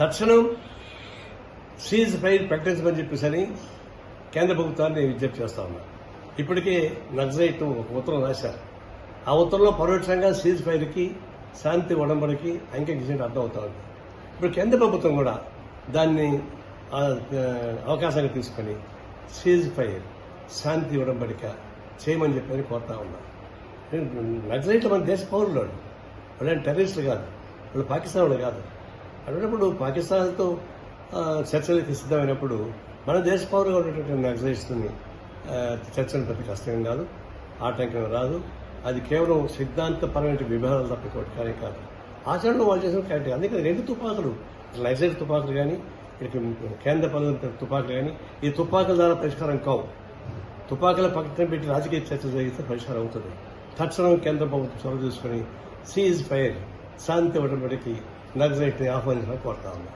తక్షణం cease fire ప్రకటించమని చెప్పేసరి కేంద్ర ప్రభుత్వాన్ని విజ్ఞప్తి చేస్తా ఉన్నా. ఇప్పటికే నక్సలైట్ ఒక ఉత్తరం రాశారు. ఆ ఉత్తరంలో పరోక్షంగా సీజ్ ఫైర్కి శాంతి ఉడంబడికి అంగీకరించినట్టు అర్థం అవుతా ఉంది. ఇప్పుడు కేంద్ర ప్రభుత్వం కూడా దాన్ని అవకాశంగా తీసుకొని సీజ్ ఫైర్ శాంతి ఉడంబడిక చేయమని చెప్పని కోరుతా ఉన్నా. నక్సలైట్లు మన దేశ పౌరులు వాళ్ళు. టెర్రరిస్టులు కాదు. వాళ్ళు పాకిస్తాన్ వాళ్ళు కాదు. అటువంటిప్పుడు పాకిస్తాన్తో చర్చలకి సిద్ధమైనప్పుడు మన దేశ పౌరుగా ఉన్నటువంటి నక్సలైట్స్ని చర్చలు పెద్ద కష్టం కాదు ఆటంకం రాదు. అది కేవలం సిద్ధాంతపరమైన విభేదాలు తప్ప ఇంకోటి కానీ కాదు. ఆచరణలో వాళ్ళు చేసిన కరెక్ట్ అందుకని రెండు తుపాకులు. నైజైట్ తుపాకులు కానీ ఇక్కడికి కేంద్ర పనుల తుపాకులు కానీ ఈ తుపాకుల ద్వారా పరిష్కారం కావు. తుపాకుల పక్కన పెట్టి రాజకీయ చర్చ జరిగితే పరిష్కారం అవుతుంది. తక్షణం కేంద్ర ప్రభుత్వం చొరవ తీసుకుని సీజ్ ఫైర్ శాంతి ఇవ్వడం నక్సలైట్ని ఆహ్వానించడానికి కోరుతా ఉన్నా